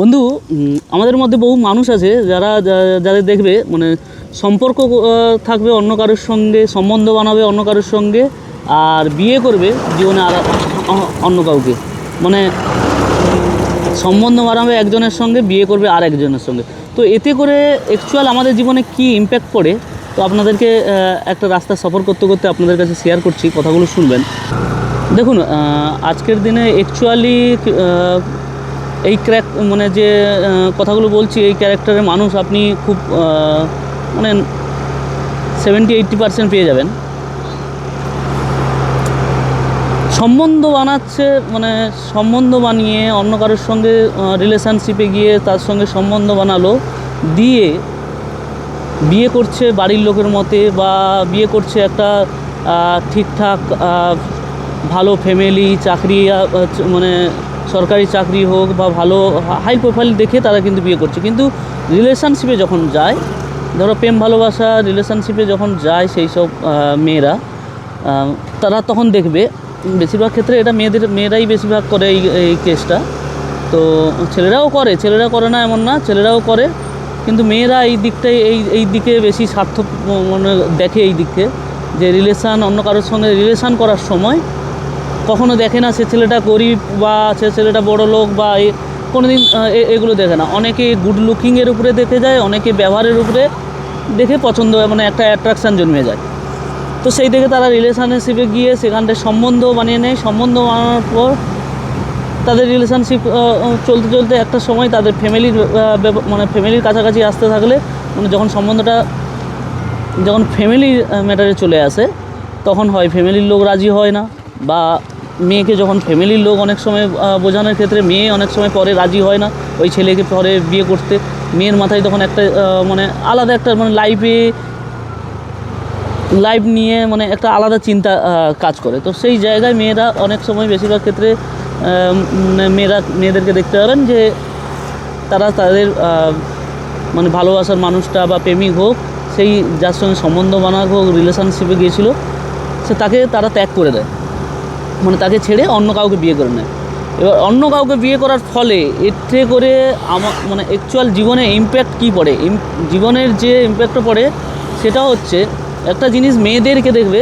বন্ধু আমাদের মধ্যে বহু মানুষ আছে যারা যাদের দেখবে মানে সম্পর্ক থাকবে অন্য কারোর সঙ্গে, সম্বন্ধ বানাবে অন্য কারোর সঙ্গে, আর বিয়ে করবে জীবনে আর অন্য কাউকে। মানে সম্বন্ধ বানাবে একজনের সঙ্গে, বিয়ে করবে আর একজনের সঙ্গে। তো এতে করে অ্যাকচুয়াল আমাদের জীবনে কি ইম্প্যাক্ট পড়ে, তো আপনাদেরকে একটা রাস্তা সফর করতে করতে আপনাদের কাছে শেয়ার করছি, কথাগুলো শুনবেন। দেখুন আজকের দিনে অ্যাকচুয়ালি এই ক্র্যাক মানে যে কথাগুলো বলছি, এই ক্যারেক্টারের মানুষ আপনি খুব মানে সেভেন্টি এইট্টি পার্সেন্ট পেয়ে যাবেন। সম্বন্ধ বানাচ্ছে মানে সম্বন্ধ বানিয়ে অন্য কারোর সঙ্গে রিলেশনশিপে গিয়ে তার সঙ্গে সম্বন্ধ বানালো, দিয়ে বিয়ে করছে বাড়ির লোকের মতে বা বিয়ে করছে একটা ঠিকঠাক ভালো ফ্যামিলি চাকরি মানে সরকারি চাকরি হোক বা ভালো হাই প্রোফাইল দেখে তারা কিন্তু বিয়ে করছে। কিন্তু রিলেশনশিপে যখন যায়, ধরো প্রেম ভালোবাসা রিলেশনশিপে যখন যায় সেই সব মেয়েরা তারা তখন দেখবে বেশিরভাগ ক্ষেত্রে এটা মেয়েদের, মেয়েরাই বেশিরভাগ করে এই এই কেসটা তো ছেলেরাও করে, ছেলেরা করে না এমন না, ছেলেরাও করে। কিন্তু মেয়েরা এই দিকটাই এই এই দিকে বেশি স্বার্থ মানে দেখে এই দিকে যে রিলেশান অন্য কারোর সঙ্গে রিলেশান করার সময় কখনো দেখে না সে ছেলেটা গরিব বা সে ছেলেটা বড় লোক বা কোনো দিন এগুলো দেখে না। অনেকে গুড লুকিংয়ের উপরে দেখে যায়, অনেকে ব্যবহারের উপরে দেখে পছন্দ হয় মানে একটা অ্যাট্রাকশান জন্মে যায়। তো সেই দেখে তারা রিলেশনশিপে গিয়ে সেখানটায় সম্বন্ধ বানিয়ে নেয়। সম্বন্ধ বানানোর পর তাদের রিলেশনশিপ চলতে চলতে একটা সময় তাদের ফ্যামিলির মানে ফ্যামিলির কাছাকাছি আসতে থাকলে মানে যখন সম্বন্ধটা, যখন ফ্যামিলি ম্যাটারে চলে আসে, তখন হয় ফ্যামিলির লোক রাজি হয় না বা মেয়েকে যখন ফ্যামিলির লোক অনেক সময় বোঝানোর ক্ষেত্রে মেয়ে অনেক সময় পরে রাজি হয় না, ওই ছেলেকে পরে বিয়ে করতে। মেয়ের মাথায় তখন একটা মানে আলাদা একটা মানে লাইফে লাইফ নিয়ে মানে একটা আলাদা চিন্তা কাজ করে। তো সেই জায়গায় মেয়েরা অনেক সময় বেশিরভাগ ক্ষেত্রে মানে মেয়েরা, মেয়েদেরকে দেখতে পাবেন যে তারা তাদের মানে ভালোবাসার মানুষটা বা প্রেমিক হোক, সেই যার সঙ্গে সম্বন্ধ বানাক হোক রিলেশনশিপে গিয়েছিল, সে তাকে তারা ত্যাগ করে দেয়। মানে তাকে ছেড়ে অন্য কাউকে বিয়ে করে নেয়। এবার অন্য কাউকে বিয়ে করার ফলে এতে করে আমার মানে অ্যাকচুয়াল জীবনে ইম্প্যাক্ট কী পড়ে? জীবনের যে ইম্প্যাক্টটা পড়ে সেটা হচ্ছে একটা জিনিস মেয়েদেরকে দেখবে,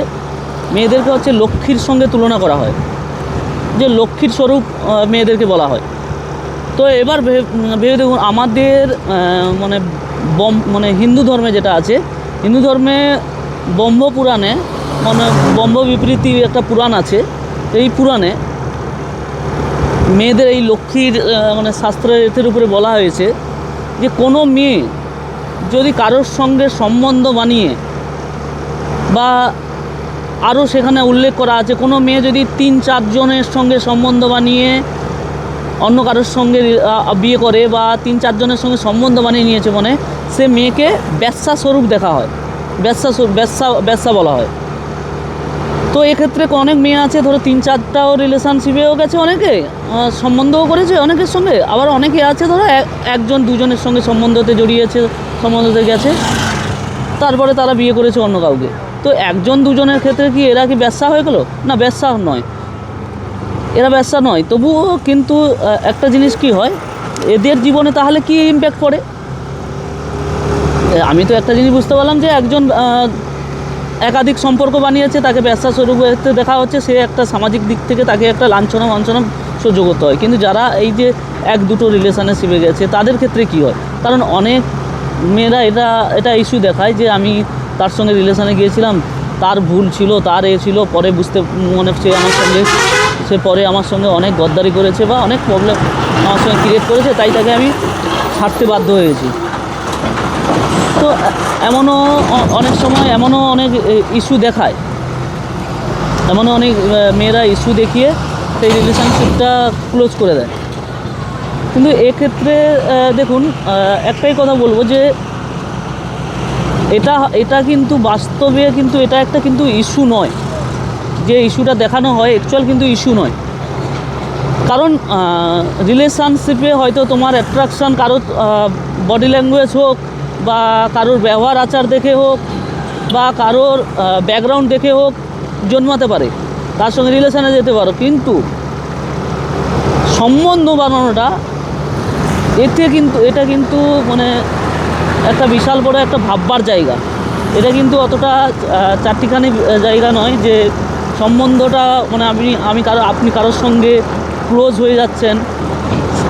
মেয়েদেরকে হচ্ছে লক্ষ্মীর সঙ্গে তুলনা করা হয়। যে লক্ষ্মীর স্বরূপ মেয়েদেরকে বলা হয়। তো এবার ভেবে দেখুন, আমাদের মানে বম মানে হিন্দু ধর্মে যেটা আছে, হিন্দু ধর্মে ব্রহ্ম পুরাণে মানে ব্রহ্ম বিবৃতি একটা পুরাণ আছে। এই পুরাণে মেয়েদের এই লক্ষ্মীর মানে শাস্ত্রের উপরে বলা হয়েছে যে কোনো মেয়ে যদি কারোর সঙ্গে সম্বন্ধ বানিয়ে বা আরও সেখানে উল্লেখ করা আছে, কোনো মেয়ে যদি তিন চারজনের সঙ্গে সম্বন্ধ বানিয়ে অন্য কারোর সঙ্গে বিয়ে করে বা তিন চারজনের সঙ্গে সম্বন্ধ বানিয়ে নিয়েছে মানে সে মেয়েকে ব্যবসা স্বরূপ দেখা হয়। ব্যবসা ব্যবসা ব্যবসা বলা হয়। তো এক্ষেত্রে অনেক মেয়ে আছে, ধরো তিন চারটাও রিলেশনশিপেও গেছে অনেকে সম্বন্ধও করেছে অনেকের সঙ্গে, আবার অনেকে আছে ধরো এক- একজন দুজনের সঙ্গে সম্বন্ধতে জড়িয়েছে, সম্বন্ধতে গেছে, তারপরে তারা বিয়ে করেছে অন্য কাউকে। তো একজন দুজনের ক্ষেত্রে কি এরা কি ব্যবসা হয়ে গেলো? না ব্যবসা নয়। এরা ব্যবসা নয়। তবুও কিন্তু একটা জিনিস কি হয়, এদের জীবনে তাহলে কি ইম্প্যাক্ট পড়ে? আমি তো একটা জিনিস বুঝতে পারলাম যে একজন একাধিক সম্পর্ক বানিয়েছে, তাকে ব্যবসা শুরু করতে দেখা হচ্ছে, সে একটা সামাজিক দিক থেকে তাকে একটা লাঞ্ছনা বাঞ্ছনা সহ্য করতে হয়। কিন্তু যারা এই যে এক দুটো রিলেশনে শিবে গেছে, তাদের ক্ষেত্রে কি হয়? কারণ অনেক মেয়েরা এটা এটা ইস্যু দেখায় যে আমি তার সঙ্গে রিলেশনে গিয়েছিলাম, তার ভুল ছিল, তার এ ছিল, পরে বুঝতে মনে সে আমার সঙ্গে, সে পরে আমার সঙ্গে অনেক গদ্দারি করেছে বা অনেক প্রবলেম আমার সঙ্গে ক্রিয়েট করেছে, তাই তাকে আমি ছাড়তে বাধ্য হয়েছি। তো এমনও অনেক সময় এমনও অনেক ইস্যু দেখায়। এমনও অনেক মেয়েরা ইস্যু দেখিয়ে সেই রিলেশনশিপটা ক্লোজ করে দেয়। কিন্তু এক্ষেত্রে দেখুন একটাই কথা বলব যে এটা এটা কিন্তু বাস্তবে কিন্তু এটা একটা কিন্তু ইস্যু নয়। যে ইস্যুটা দেখানো হয় অ্যাকচুয়াল কিন্তু ইস্যু নয়। কারণ রিলেশনশিপে হয়তো তোমার অ্যাট্রাকশান কারোর বডি ল্যাঙ্গুয়েজ হোক বা কারোর ব্যবহার আচার দেখে হোক বা কারোর ব্যাকগ্রাউন্ড দেখে হোক জন্মাতে পারে, তার সঙ্গে রিলেশনে যেতে পারো। কিন্তু সম্বন্ধ বানানোটা, এতে কিন্তু, এটা কিন্তু মানে একটা বিশাল বড় একটা ভাববার জায়গা। এটা কিন্তু অতটা চারটিখানি জায়গা নয় যে সম্বন্ধটা মানে আপনি, আমি কারও, আপনি কারোর সঙ্গে ক্লোজ হয়ে যাচ্ছেন,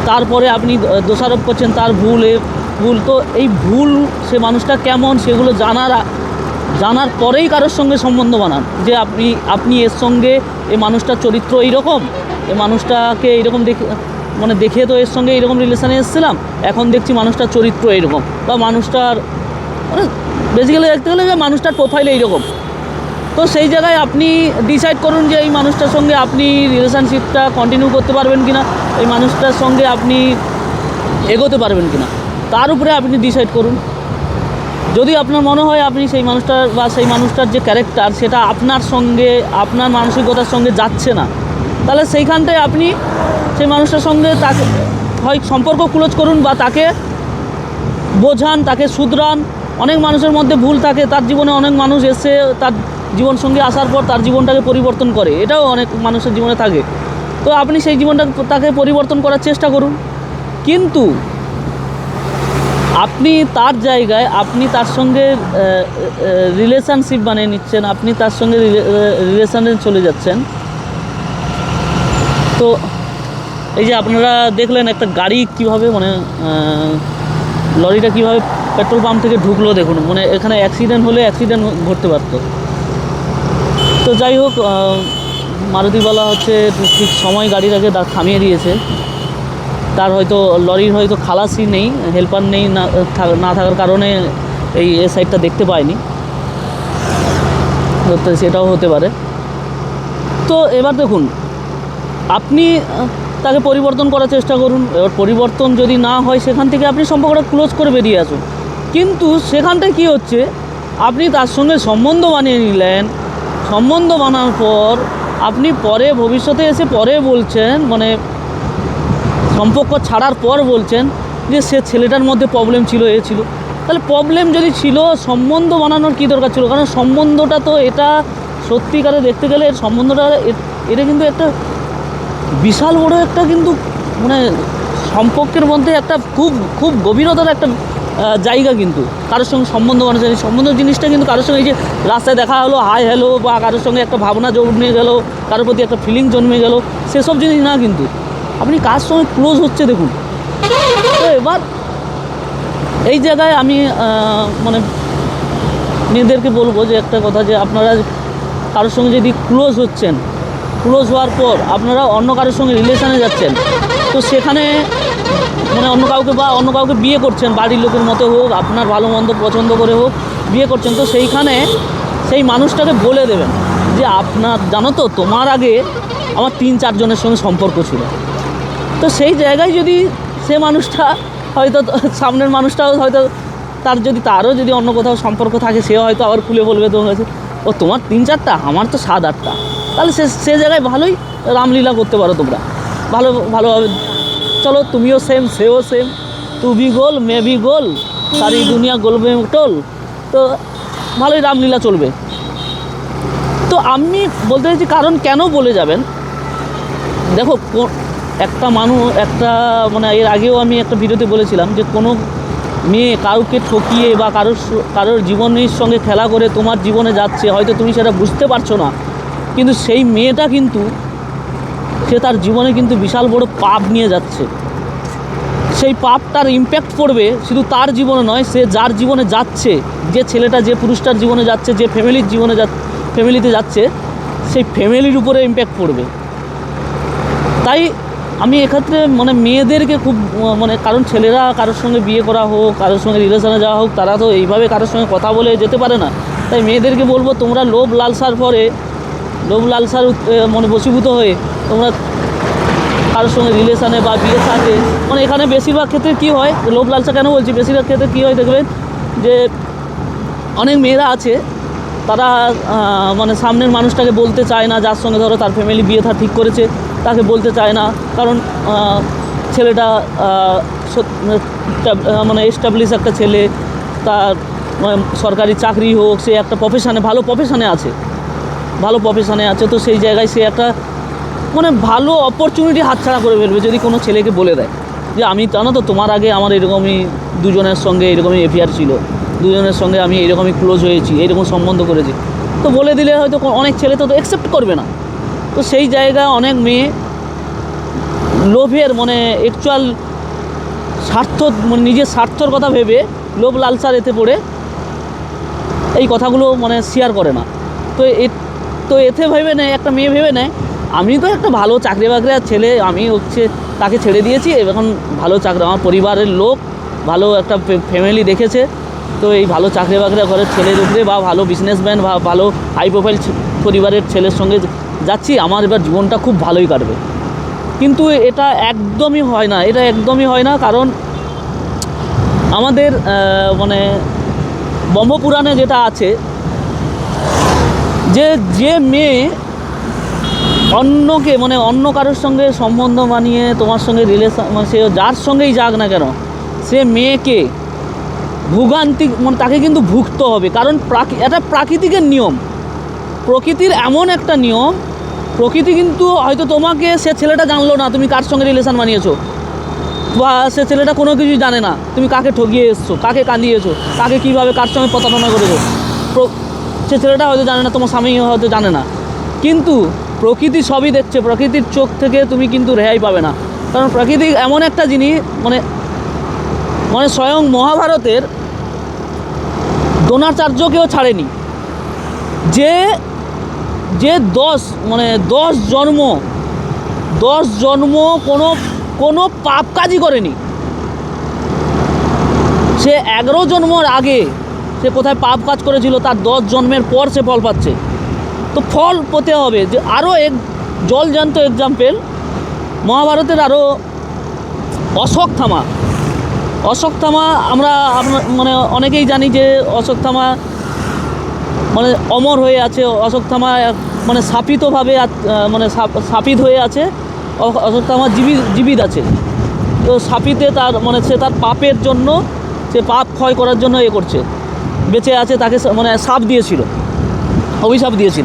তারপরে আপনি দোষারোপ করছেন, তার ভুল ভুল তো এই ভুল সে মানুষটা কেমন সেগুলো জানার জানার পরেই কারোর সঙ্গে সম্বন্ধ বানান। যে আপনি আপনি এর সঙ্গে এ মানুষটার চরিত্র এইরকম, এ মানুষটাকে এইরকম দেখে মানে দেখে তো এর সঙ্গে এইরকম রিলেশানে এসেছিলাম, এখন দেখছি মানুষটার চরিত্র এইরকম। বা মানুষটার মানে বেসিক্যালি দেখতে গেলে যে মানুষটার প্রোফাইল এইরকম। তো সেই জায়গায় আপনি ডিসাইড করুন যে এই মানুষটার সঙ্গে আপনি রিলেশনশিপটা কন্টিনিউ করতে পারবেন কি না এই মানুষটার সঙ্গে আপনি এগোতে পারবেন কি না তার উপরে আপনি ডিসাইড করুন। যদি আপনার মনে হয় আপনি সেই মানুষটার বা সেই মানুষটার যে ক্যারেক্টার সেটা আপনার সঙ্গে, আপনার মানসিকতার সঙ্গে যাচ্ছে না, তাহলে সেইখানটায় আপনি সেই মানুষটার সঙ্গে তাকে হয় সম্পর্ক ক্লোজ করুন বা তাকে বোঝান, তাকে শুধরান। অনেক মানুষের মধ্যে ভুল থাকে, তার জীবনে অনেক মানুষ এসে তার জীবন সঙ্গে আসার পর তার জীবনটাকে পরিবর্তন করে। এটাও অনেক মানুষের জীবনে থাকে। তো আপনি সেই জীবনটা তাকে পরিবর্তন করার চেষ্টা করুন। কিন্তু আপনি তার জায়গায়, আপনি তার সঙ্গে রিলেশনশিপ বানিয়ে নিচ্ছেন, আপনি তার সঙ্গে রিলেশনে চলে যাচ্ছেন। তো এই যে আপনারা দেখলেন একটা গাড়ি কীভাবে মানে লরিটা কীভাবে পেট্রোল পাম্প থেকে ঢুকলো দেখুন মানে এখানে অ্যাক্সিডেন্ট হলে অ্যাক্সিডেন্ট ঘটতে পারতো। তো যাই হোক মারুতিওয়ালা হচ্ছে, ঠিক সময় গাড়িটাকে থামিয়ে দিয়েছে। তার হয়তো লরির হয়তো খালাসি নেই হেল্পার নেই, না থাকার কারণে এই সাইডটা দেখতে পায়নি সেটাও হতে পারে। তো এবার দেখুন, আপনি তাকে পরিবর্তন করার চেষ্টা করুন। এবার পরিবর্তন যদি না হয়, সেখান থেকে আপনি সম্পর্কটা ক্লোজ করে বেরিয়ে আসুন। কিন্তু সেখানটায় কী হচ্ছে, আপনি তার সঙ্গে সম্বন্ধ বানিয়ে নিলেন। সম্বন্ধ বানানোর পর আপনি পরে ভবিষ্যতে এসে পরে বলছেন মানে সম্পর্ক ছাড়ার পর বলছেন যে সে ছেলেটার মধ্যে প্রবলেম ছিল, এ ছিল। তাহলে প্রবলেম যদি ছিল, সম্বন্ধ বানানোর কী দরকার ছিল? কারণ সম্বন্ধটা তো এটা সত্যিকারে দেখতে গেলে এর সম্বন্ধটা এটা কিন্তু একটা বিশাল বড় একটা কিন্তু মানে সম্পর্কের মধ্যে একটা খুব খুব গভীরতার একটা জায়গা কিন্তু। কারোর সঙ্গে সম্বন্ধ এই সম্বন্ধ জিনিসটা কিন্তু কারোর সঙ্গে এই যে রাস্তায় দেখা হলো হাই হ্যালো বা কারোর সঙ্গে একটা ভাবনা জন্মে গেল, কারোর প্রতি একটা ফিলিং জন্মে গেল, সেসব জিনিস না কিন্তু। আপনি কার সঙ্গে ক্লোজ হচ্ছে দেখুন। তো এবার এই জায়গায় আমি মানে মেয়েদেরকে বলব যে একটা কথা যে আপনারা কারোর সঙ্গে যদি ক্লোজ হচ্ছেন ক্লোজ হওয়ার পর আপনারা অন্য কারোর সঙ্গে রিলেশানে যাচ্ছেন, তো সেখানে মানে অন্য কাউকে বা অন্য কাউকে বিয়ে করছেন, বাড়ির লোকের মতো হোক, আপনার ভালো মন্দ পছন্দ করে হোক, বিয়ে করছেন, তো সেইখানে সেই মানুষটাকে বলে দেবেন যে আপনার, জানো তো, তোমার আগে আমার তিন চারজনের সঙ্গে সম্পর্ক ছিল। তো সেই জায়গায় যদি সে মানুষটা হয়তো সামনের মানুষটাও হয়তো তার যদি তারও যদি অন্য কোথাও সম্পর্ক থাকে, সেও হয়তো আবার খুলে বলবে তো হয়েছে ও, তোমার তিন চারটা, আমার তো সাত আটটা। তাহলে সে সে জায়গায় ভালোই রামলীলা করতে পারো তোমরা। ভালো, ভালোভাবে, চলো তুমিও সেম সেও সেম তু বি গোল, মে বি গোল, সারি দুনিয়া গোল মে টোল তো ভালোই রামলীলা চলবে। তো আমি বলতে চাইছি কারণ কেন বলে যাবেন? দেখো একটা মানুষ, একটা মানে এর আগেও আমি একটা ভিডিওতে বলেছিলাম যে কোনো মেয়ে কাউকে ঠকিয়ে বা কারোর কারোর জীবনের সঙ্গে খেলা করে তোমার জীবনে যাচ্ছে, হয়তো তুমি সেটা বুঝতে পারছ না। কিন্তু সেই মেয়েটা কিন্তু, সে তার জীবনে কিন্তু বিশাল বড় পাপ নিয়ে যাচ্ছে। সেই পাপটার ইম্প্যাক্ট পড়বে শুধু তার জীবনে নয়, সে যার জীবনে যাচ্ছে, যে ছেলেটা, যে পুরুষটার জীবনে যাচ্ছে, যে ফ্যামিলির জীবনে যা ফ্যামিলিতে যাচ্ছে, সেই ফ্যামিলির উপরে ইম্প্যাক্ট পড়বে তাই আমি এক্ষেত্রে মানে মেয়েদেরকে খুব মানে কারণ ছেলেরা কারোর সঙ্গে বিয়ে করা হোক, কারোর সঙ্গে রিলেশনে যাওয়া হোক, তারা তো এইভাবে কারোর সঙ্গে কথা বলে যেতে পারে না। তাই মেয়েদেরকে বলব, তোমরা লোভ লালসার পরে, লোভ লালসার মানে বশীভূত হয়ে তোমরা কারোর সঙ্গে রিলেশনে বা বিয়ে সাথে মানে এখানে বেশিরভাগ ক্ষেত্রে কী হয়, লোভ লালসা কেন বলছি? বেশিরভাগ ক্ষেত্রে কী হয় দেখবেন যে, অনেক মেয়েরা আছে, তারা মানে সামনের মানুষটাকে বলতে চায় না, যার সঙ্গে ধরো তার ফ্যামিলি বিয়ে থা ঠিক করেছে। তাকে বলতে চায় না। কারণ ছেলেটা মানে এস্টাবলিশ একটা ছেলে। তার মানে সরকারি চাকরি হোক, সে একটা প্রফেশনে ভালো প্রফেশনে আছে। ভালো প্রফেশনে আছে, তো সেই জায়গায় সে একটা মানে ভালো অপরচুনিটি হাতছাড়া করে ফেলবে যদি কোনো ছেলেকে বলে দেয়। যে আমি, জানো তো, তোমার আগে আমার এরকমই দুজনের সঙ্গে এরকমই এফিয়ার ছিল। দুজনের সঙ্গে আমি এরকমই ক্লোজ হয়েছি, এরকম সম্বন্ধ করেছি। তো বলে দিলে হয়তো অনেক ছেলে তো অ্যাকসেপ্ট করবে না। তো সেই জায়গায় অনেক মেয়ে লোভের মানে অ্যাকচুয়াল স্বার্থ মানে নিজের স্বার্থর কথা ভেবে লোভ লালসার এতে পড়ে এই কথাগুলো মানে শেয়ার করে না। তো এ, তো এতে ভেবে নেয়, একটা মেয়ে ভেবে নেয়, আমি তো একটা ভালো চাকরি বাকরি ছেলে, আমি হচ্ছে তাকে ছেড়ে দিয়েছি, এখন ভালো চাকরি, আমার পরিবারের লোক, ভালো একটা ফ্যামিলি দেখেছে, তো এই ভালো চাকরি বাকরি ঘরের ছেলের উপরে বা ভালো বিজনেসম্যান বা ভালো হাই প্রোফাইল পরিবারের ছেলের সঙ্গে যাচ্ছি, আমার এবার জীবনটা খুব ভালোই কাটবে। কিন্তু এটা একদমই হয় না, এটা একদমই হয় না কারণ আমাদের মানে ব্রহ্মপুরাণে যেটা আছে, যে যে মেয়ে অন্যকে মানে অন্য কারোর সঙ্গে সম্বন্ধ মানিয়ে তোমার সঙ্গে রিলেশন মানে সে যার সঙ্গেই যাক না কেন, সে মেয়েকে ভোগান্তিক মানে তাকে কিন্তু ভুগতে হবে। কারণ প্রাকৃ, এটা প্রাকৃতিকের নিয়ম। প্রকৃতির এমন একটা নিয়ম, প্রকৃতি কিন্তু হয়তো তোমাকে সে ছেলেটা জানলো না, তুমি কার সঙ্গে রিলেশন বানিয়েছো? বা সে ছেলেটা কোনো কিছুই জানে না, তুমি কাকে ঠগিয়ে এসছো, কাকে কাঁদিয়েছো, কাকে কীভাবে কার সঙ্গে প্রতারণা করেছ? সে ছেলেটা হয়তো জানে না, তোমার স্বামী হয়তো জানে না। কিন্তু প্রকৃতি সবই দেখছে, প্রকৃতির চোখ থেকে তুমি কিন্তু রেহাই পাবে না। কারণ প্রকৃতি এমন একটা জিনিস মানে মানে স্বয়ং মহাভারতের দ্রোণাচার্যকেও ছাড়েনি। যে যে দশ মানে দশ জন্ম দশ জন্ম কোনো কোনো পাপ কাজই করেনি। সে এগারো জন্মর আগে সে কোথায় পাপ কাজ করেছিল, তার দশ জন্মের পর সে ফল পাচ্ছে। তো ফল পেতে হবে। যে আরও এক জলজান্ত এক্সাম্পেল মহাভারতের আরও অশ্বত্থামা অশ্বত্থামা আমরা আমরা মানে অনেকেই জানি যে অশ্বত্থামা মানে অমর হয়ে আছে। অশ্বত্থামা এক- মানে স্থাপিতভাবে আত- মানে সাপ- স্থাপিত হয়ে আছে। অ- অশ্বত্থামা জীবিত জীবিত আছে। তো সাপিতে তার মানে সে তার পাপের জন্য, সে পাপ ক্ষয় করার জন্য এ করছে। বেঁচে আছে, তাকে মানে সাপ দিয়েছিল। অভিশাপ দিয়েছিল।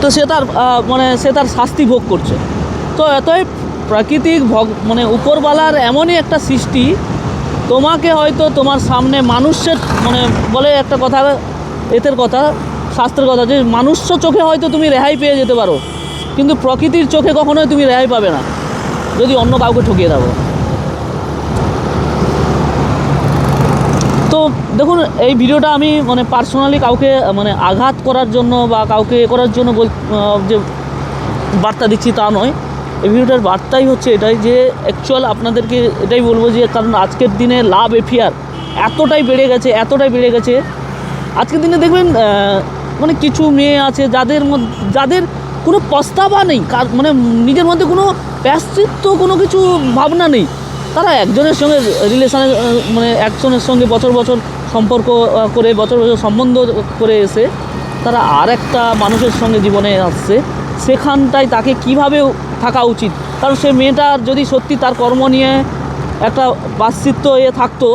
তো সে তার মানে সে তার শাস্তি ভোগ করছে। তো এতই প্রাকৃতিক ভগ মানে উপরবালার এমনই একটা সৃষ্টি, তোমাকে হয়তো তোমার সামনে মানুষের মানে বলে একটা কথা, এতের কথা শাস্ত্রের কথা যে মানুষ্য চোখে হয়তো তুমি রেহাই পেয়ে যেতে পারো, কিন্তু প্রকৃতির চোখে কখনোই তুমি রেহাই পাবে না, যদি অন্য কাউকে ঠকিয়ে থাকো। তো দেখুন, এই ভিডিওটা আমি মানে পার্সোনালি কাউকে মানে আঘাত করার জন্য বা কাউকে এ করার জন্য বল যে বার্তা দিচ্ছি তা নয়। এই ভিডিওটার বার্তাই হচ্ছে এটাই যে অ্যাকচুয়াল আপনাদেরকে এটাই বলব যে, কারণ আজকের দিনে লাভ এফিয়ার এতটাই বেড়ে গেছে, এতটাই বেড়ে গেছে। আজকের দিনে দেখবেন মানে কিছু মেয়ে আছে যাদের যাদের কোনো পস্তাবা নেই, কার মানে নিজের মধ্যে কোনো ব্যস্তিত্ব কোনো কিছু ভাবনা নেই, তারা একজনের সঙ্গে রিলেশনের মানে একজনের সঙ্গে বছর বছর সম্পর্ক করে বছর বছর সম্বন্ধ করে এসে তারা আর একটা মানুষের সঙ্গে জীবনে আসছে, সেখানটায় তাকে কীভাবে থাকা উচিত? কারণ সে মেয়েটার যদি সত্যি তার কর্ম নিয়ে একটা বাস্তিত্ব এ থাকতো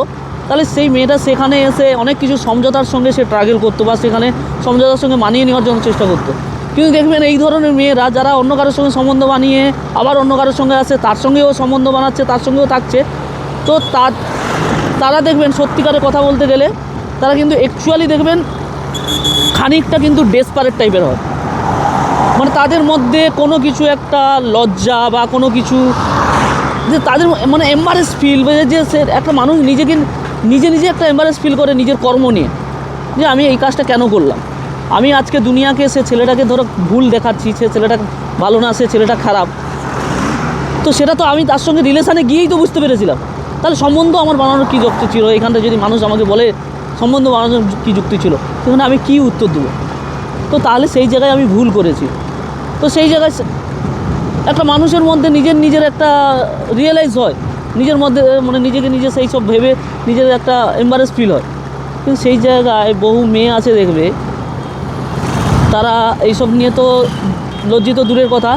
তাহলে সেই মেয়েটা সেখানে এসে অনেক কিছু সমঝোতার সঙ্গে সে ট্রাগেল করতো বা সেখানে সমঝোতার সঙ্গে মানিয়ে নেওয়ার জন্য চেষ্টা করতো। কিন্তু দেখবেন এই ধরনের মেয়েরা যারা অন্য কারোর সঙ্গে সম্বন্ধ বানিয়ে আবার অন্য কারোর সঙ্গে আসে, তার সঙ্গেও সম্বন্ধ বানাচ্ছে, তার সঙ্গেও থাকছে, তো তার, তারা দেখবেন সত্যিকারে কথা বলতে গেলে তারা কিন্তু অ্যাকচুয়ালি দেখবেন খানিকটা কিন্তু ডেসপারেট টাইপের হয়। মানে তাদের মধ্যে কোনো কিছু একটা লজ্জা বা কোনো কিছু যে তাদের মানে এম্বারেস ফিল যে সে একটা মানুষ নিজেকে নিজে নিজে একটা এম্বারেস ফিল করে নিজের কর্ম নিয়ে, যে আমি এই কাজটা কেন করলাম? আমি আজকে দুনিয়াকে, সে ছেলেটাকে ধরো ভুল দেখাচ্ছি, সে ছেলেটা ভালো না, সে ছেলেটা খারাপ। তো সেটা তো আমি তার সঙ্গে রিলেশানে গিয়েই তো বুঝতে পেরেছিলাম। তাহলে সম্বন্ধ আমার বানানোর কী যুক্তি ছিল? এখানটা যদি মানুষ আমাকে বলে সম্বন্ধ বানানোর কী যুক্তি ছিল? সেখানে আমি কী উত্তর দেবো? তো তাহলে সেই জায়গায় আমি ভুল করেছি। তো সেই জায়গায় একটা মানুষের মধ্যে নিজের নিজের একটা রিয়েলাইজ হয়। নিজের মধ্যে মানে নিজেকে নিজে সেই সব ভেবে নিজের একটা এম্বারেস ফিল হয়। কিন্তু সেই জায়গায় বহু মেয়ে আছে দেখবে, তারা এইসব নিয়ে তো লজ্জিত দূরের কথা,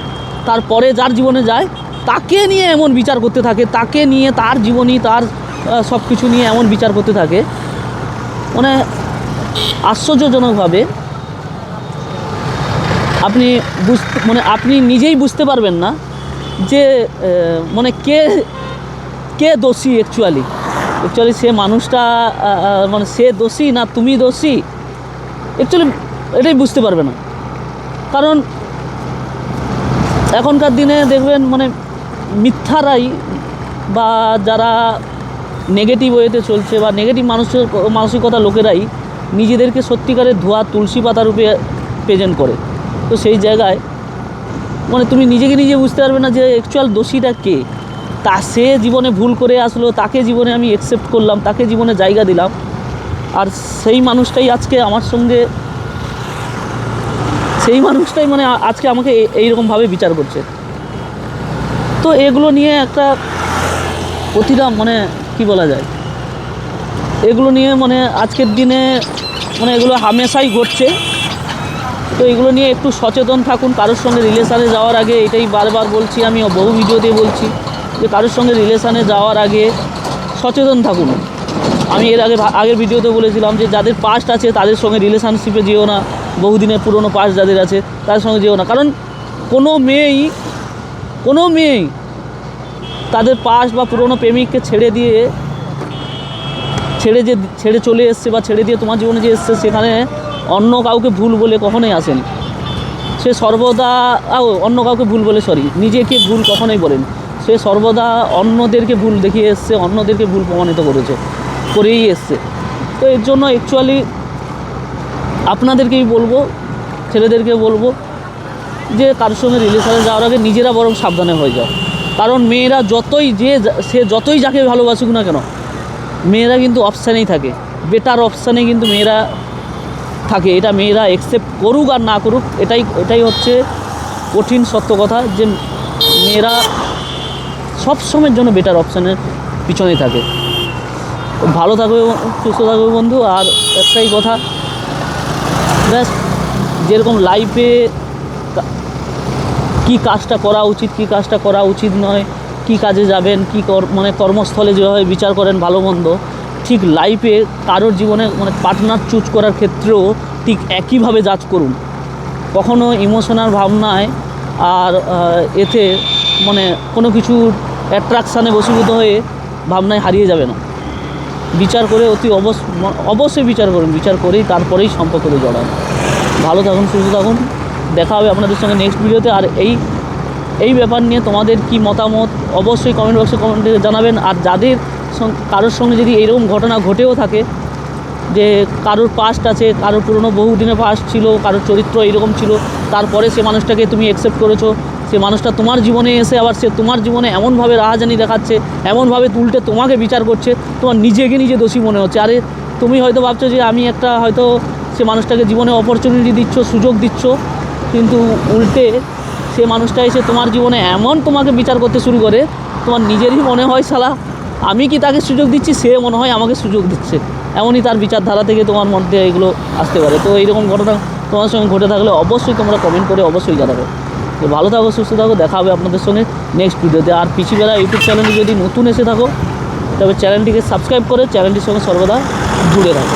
তারপরে যার জীবনে যায়, তাকে নিয়ে এমন বিচার করতে থাকে, তাকে নিয়ে তার জীবনী, তার সব কিছু নিয়ে এমন বিচার করতে থাকে। মানে আশ্চর্যজনকভাবে আপনি বুঝতে মানে আপনি নিজেই বুঝতে পারবেন না যে মানে কে কে দোষী অ্যাকচুয়ালি অ্যাকচুয়ালি সে মানুষটা মানে সে দোষী না তুমি দোষী? অ্যাকচুয়ালি এটাই বুঝতে পারবে না। কারণ এখনকার দিনে দেখবেন মানে মিথ্যারাই বা যারা নেগেটিভ ওয়েতে চলছে বা নেগেটিভ মানুষের, মানসিকতা লোকেরাই নিজেদেরকে সত্যিকারের ধোয়া তুলসী পাতা রূপে প্রেজেন্ট করে। তো সেই জায়গায় মানে তুমি নিজেকে নিজে বুঝতে পারবে না যে অ্যাকচুয়াল দোষীটা কে। তা সে জীবনে ভুল করে আসলো, তাকে জীবনে আমি অ্যাকসেপ্ট করলাম, তাকে জীবনে জায়গা দিলাম। আর সেই মানুষটাই আজকে আমার সঙ্গে, সেই মানুষটাই মানে আজকে আমাকে এইরকমভাবে বিচার করছে। তো এগুলো নিয়ে একটা প্রতিটা মানে কি বলা যায়? এগুলো নিয়ে মানে আজকের দিনে মানে এগুলো হামেশাই ঘটছে। তো এগুলো নিয়ে একটু সচেতন থাকুন, কারোর সঙ্গে রিলেশানে যাওয়ার আগে এটাই বারবার বলছি আমি বহু ভিডিওতে বলছি। যে কারোর সঙ্গে রিলেশানে যাওয়ার আগে সচেতন থাকুন। আমি এর আগে আগের ভিডিওতে বলেছিলাম যে যাদের পাস্ট আছে তাদের সঙ্গে রিলেশানশিপে যেও না, বহুদিনের পুরনো পাস্ট যাদের আছে তাদের সঙ্গে যেও না। কারণ কোনো মেয়েই কোনো মেয়েই তাদের পাস্ট বা পুরনো প্রেমিককে ছেড়ে দিয়ে, ছেড়ে যে, ছেড়ে চলে এসছে বা ছেড়ে দিয়ে তোমার জীবনে যে এসছে সেখানে অন্য কাউকে ভুল বলে কখনোই আসেনি। সে সর্বদা অন্য কাউকে ভুল বলে সরি নিজেকে ভুল কখনোই বলেনি। সে সর্বদা অন্যদেরকে ভুল দেখিয়ে এসছে, অন্যদেরকে ভুল প্রমাণিত করেছে, করেই এসছে। তো এর জন্য অ্যাকচুয়ালি আপনাদেরকেই বলব, ছেলেদেরকে বলব, যে কারোর সঙ্গে রিলেশনে যাওয়ার আগে নিজেরা বরং সাবধানে হয়ে যাও। কারণ মেয়েরা যতই যে সে যতই যাকে ভালোবাসুক না কেন, মেয়েরা কিন্তু অপশানেই থাকে। বেটার অপশানে কিন্তু মেয়েরা থাকে। এটা মেয়েরা অ্যাকসেপ্ট করুক আর না করুক, এটাই এটাই হচ্ছে কঠিন সত্য কথা যে মেয়েরা সব সময়ের জন্য বেটার অপশানের পিছনে থাকে। ভালো থাকবে সুস্থ থাকবে বন্ধু। আর একটাই কথা, ব্যাস, যেরকম লাইফে কি কাজটা করা উচিত, কি কাজটা করা উচিত নয়, কি কাজে যাবেন, কি কর মানে কর্মস্থলে যেভাবে বিচার করেন ভালো মন্দ, ঠিক লাইফে কারোর জীবনে মানে পার্টনার চুজ করার ক্ষেত্রেও ঠিক একইভাবে জাজ করুন। কখনো ইমোশনাল ভাবনায় আর এতে মানে কোনো কিছু অ্যাট্রাকশানে বসীভূত হয়ে ভাবনায় হারিয়ে যাবে না। বিচার করে অতি অবশ্য অবশ্যই বিচার করুন। বিচার করেই তারপরেই সম্পর্কতে জড়ান। ভালো থাকুন, সুস্থ থাকুন। দেখা হবে আপনাদের সঙ্গে নেক্সট ভিডিওতে আর এই এই ব্যাপার নিয়ে তোমাদের কি মতামত, অবশ্যই কমেন্ট বক্সে কমেন্টে জানাবেন। আর যাদের কারোর সঙ্গে যদি এরকম ঘটনা ঘটেও থাকে, যে কারোর পাস্ট আছে, কারোর পুরনো বহুদিনের পাস্ট ছিল, কারোর চরিত্র এরকম ছিল, তারপরে সে মানুষটাকে তুমি অ্যাকসেপ্ট করেছ সে মানুষটা তোমার জীবনে এসে আবার সে তোমার জীবনে এমনভাবে রাহাজানি দেখাচ্ছে, এমনভাবে উল্টে তোমাকে বিচার করছে, তোমার নিজেকে নিজে দোষী মনে হচ্ছে। আরে তুমি হয়তো ভাবছ যে আমি একটা হয়তো সে মানুষটাকে জীবনে অপরচুনিটি দিচ্ছ, সুযোগ দিচ্ছ, কিন্তু উল্টে সে মানুষটা এসে তোমার জীবনে এমন তোমাকে বিচার করতে শুরু করে, তোমার নিজেরই মনে হয় শালা, আমি কি তাকে সুযোগ দিচ্ছি? সে মনে হয় আমাকে সুযোগ দিচ্ছে। এমনই তার বিচারধারা থেকে তোমার মধ্যে এগুলো আসতে পারে। তো এইরকম ঘটনা তোমার সঙ্গে ঘটে থাকলে অবশ্যই তোমরা কমেন্ট করে অবশ্যই জানাবে। তো ভালো থাকো, সুস্থ থাকো, দেখা হবে আপনাদের সঙ্গে নেক্সট ভিডিওতে আর পিছিবেলা ইউটিউব চ্যানেলে যদি নতুন এসে থাকো, তবে চ্যানেলটিকে সাবস্ক্রাইব করে চ্যানেলটির সঙ্গে সর্বদা জুড়ে রাখো